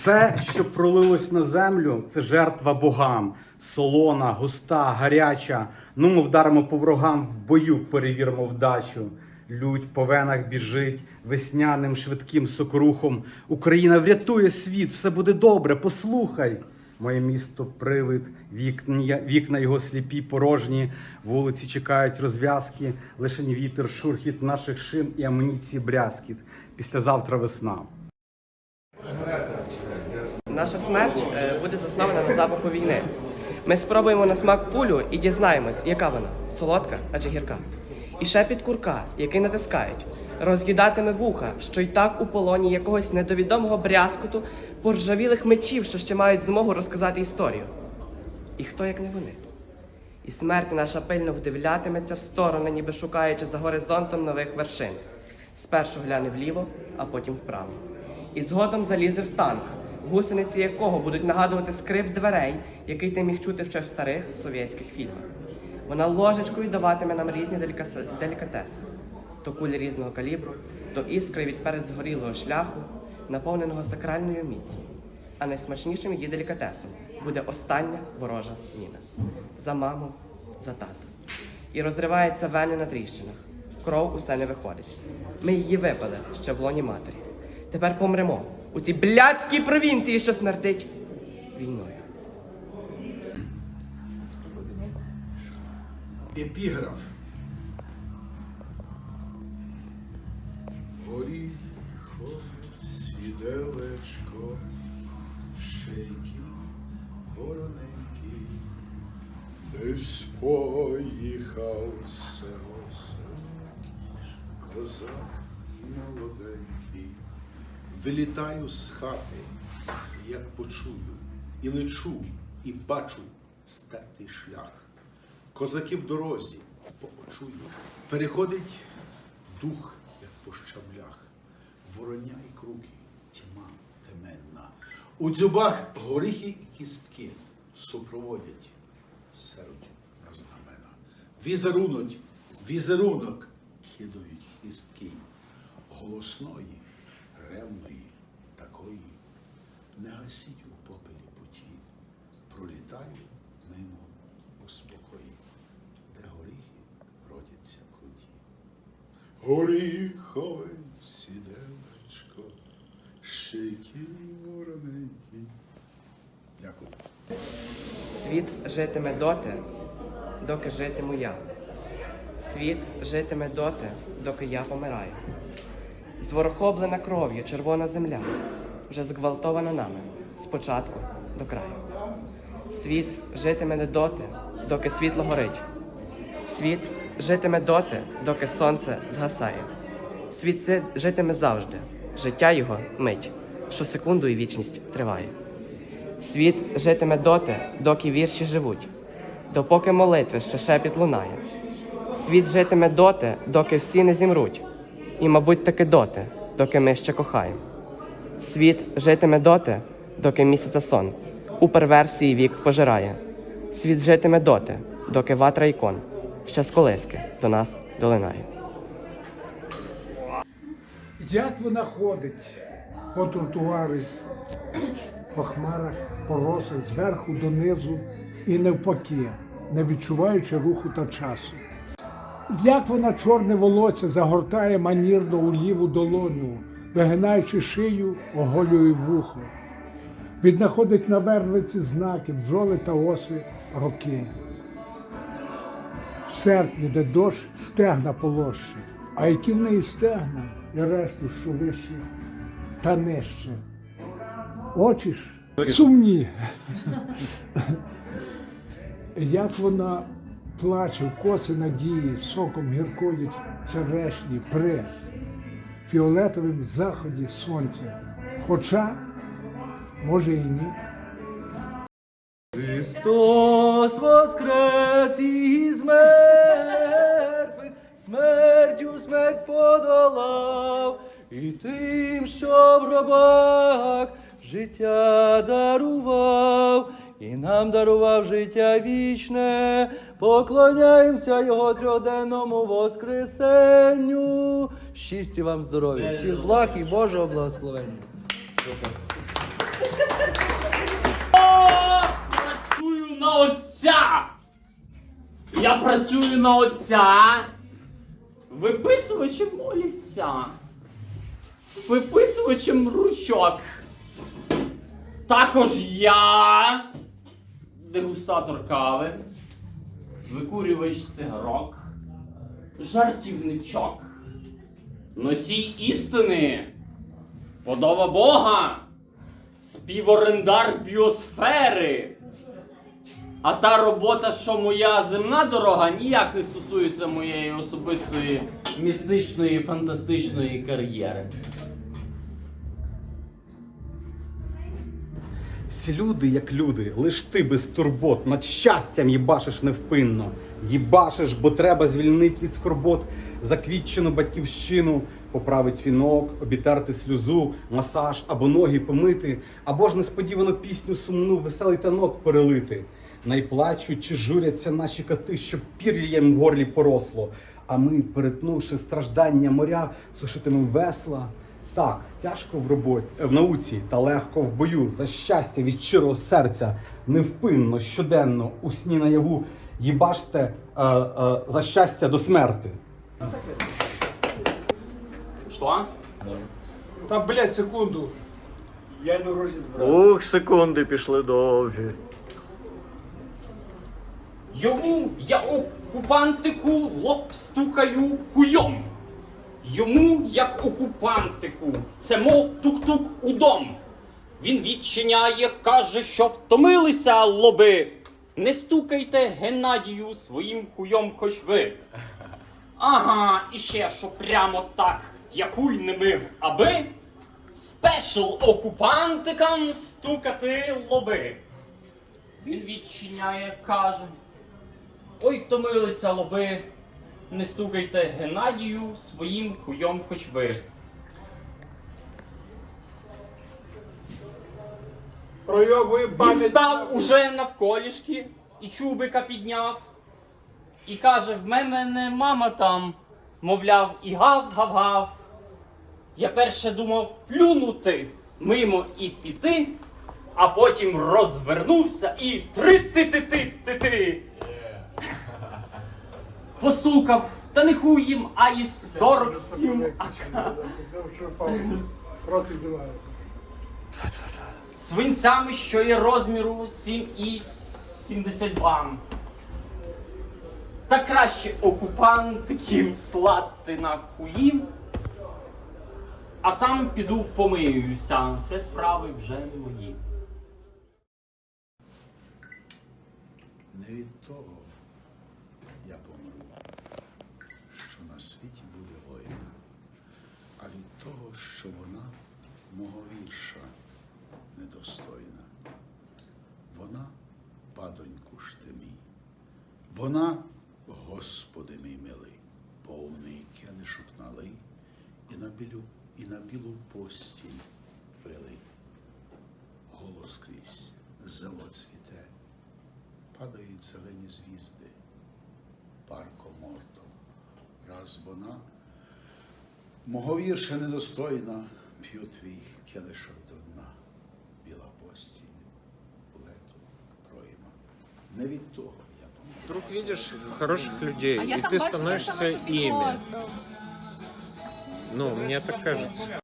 Все, що пролилось на землю, це жертва богам. Солона, густа, гаряча. Ну, ми вдаримо по ворогам в бою, перевіримо вдачу. Людь по венах біжить весняним швидким сокрухом. Україна врятує світ, все буде добре, послухай. Моє місто привид, вікна, вікна його сліпі, порожні, вулиці чекають розв'язки, лишень вітер, шурхіт наших шин і амуніції брязкіт. Післязавтра весна. Наша смерть е, буде заснована на запаху війни. Ми спробуємо на смак пулю і дізнаємось, яка вона солодка адже гірка. І шепіт курка, який натискають, роз'їдатиме вуха, що й так у полоні якогось недовідомого брязкоту поржавілих мечів, що ще мають змогу розказати історію. І хто як не вони? І смерть наша пильно вдивлятиметься в сторони, ніби шукаючи за горизонтом нових вершин. Спершу гляне вліво, а потім вправо. І згодом залізе в танк, гусениці якого будуть нагадувати скрип дверей, який ти міг чути ще в старих совєтських фільмах. Вона ложечкою даватиме нам різні делікатеси: то кулі різного калібру, то іскри від перед згорілого шляху, наповненого сакральною міцю. А найсмачнішим її делікатесом буде остання ворожа міна. За маму, за тата. І розривається вени на тріщинах. Кров усе не виходить. Ми її випили ще в лоні матері. Тепер помремо у цій блядській провінції, що смердить війною. Епіграф. Горіхо, сіделечко, шейки, вороненький, десь поїхав село, село, козак молоденький. Вилітаю з хати, як почую, і лечу, і бачу стертий шлях. Козаки в дорозі почую. Переходить дух, як по щаблях, вороня і круки, тьма теменна. У дзюбах горіхи і кістки супроводять серуть на знамена. Візерунок, візерунок кидають хістки голосної, ревної, такої. Не гасіть у попелі путі, пролітаю мимо у спокої, де горіхи родяться круті. Горіхове сідечко, шики вороненькі. Дякую. Світ житиме доти, доки житиму я. Світ житиме доти, доки я помираю. Зворохоблена кров'ю червона земля, вже зґвалтована нами спочатку до краю. Світ житиме не доти, доки світло горить. Світ житиме доти, доки сонце згасає. Світ житиме завжди, життя його мить, що секунду і вічність триває. Світ житиме доти, доки вірші живуть, допоки молитви ще шепіт лунає. Світ житиме доти, доки всі не зімруть, і, мабуть, таки доти, доки ми ще кохаємо. Світ житиме доти, доки місяця сон у перверсії вік пожирає. Світ житиме доти, доки ватра ікон ще з колиски до нас долинає. Як вона ходить по тротуарі, по хмарах, по росах, зверху донизу і навпаки, не відчуваючи руху та часу. Як вона чорне волосся загортає манірно у ліву долоню, вигинаючи шию, оголює вухо. Віднаходить на вервиці знаки, бджоли та оси роки. В серпні, де дощ, стегна полощить, а які в неї стегна і решту, що вище та нижче. Очі ж сумні. Як вона плаче в коси надії, соком гіркої черешні при фіолетовім заході сонця. Хоча, може і ні. Христос воскрес із мертвих, смертю смерть подолав, і тим, що в гробах життя дарував, і нам дарував життя вічне, поклоняємося Його трьохденному Воскресенню. Щасті вам здоров'я, всіх благ і Божого благословення. Працюю на отця! Я працюю на отця, виписувачем олівця, виписувачем ручок. Також я дегустатор кави, викурювач цигарок, жартівничок, носій істини, подова Бога, співорендар біосфери. А та робота, що моя земна дорога, ніяк не стосується моєї особистої містичної фантастичної кар'єри. Всі люди, як люди, лиш ти без турбот, над щастям їбашиш невпинно. Їбашиш, бо треба звільнить від скорбот заквітчену батьківщину, поправить вінок, обітерти сльозу, масаж або ноги помити, або ж несподівано пісню сумну, веселий танок перелити. Найплачуть чи журяться наші коти, щоб пір'я їм в горлі поросло. А ми, перетнувши страждання моря, сушитимем весла. Так, тяжко в роботі в науці та легко в бою. За щастя від щирого серця, невпинно, щоденно, у сні наяву. Їбаште е, е, за щастя до смерти. Що? Та, блядь, секунду. Ух, секунди пішли довгі. Йому я окупантику в лоб стукаю хуйом. Йому, як окупантику, це мов тук-тук у дом. Він відчиняє, каже, що втомилися лоби. Не стукайте Геннадію своїм хуйом хоч ви. Ага, і ще що прямо так я хуй не мив, аби спешл окупантикам стукати лоби. Він відчиняє, каже. Ой, втомилися лоби. Не стукайте Геннадію своїм хуйом хоч ви. Пройобує Він став уже навколішки і чубика підняв. І каже: в мене мама там, мовляв, і гав-гав-гав. Я перше думав плюнути мимо і піти, а потім розвернувся і три-ти-ти-ти-ти-ти. Постукав, та не хуй їм, а і 47. Просто зіваю. свинцями, що є розміру 7,72. Та краще окупантиків слати на хуї. А сам піду помиюся. Це справи вже мої. Не від того я помру, що на світі буде воїна, а від того, що вона мого вірша недостойна. Вона, падоньку ж ти мій, вона, Господи мій милий, повний келишок налий, і на білю, і на білу постіль вилий. Голос крізь зело цвіте, падають зелені звізди, парко морто. Раз вона, мого вірша недостойна, п'ю твій келишок до дна, біла постіль, лету пройма. Не від того я помню. Вдруг видишь хороших людей, А і ти там бачу, становишься я ими. Ну, мені так кажется.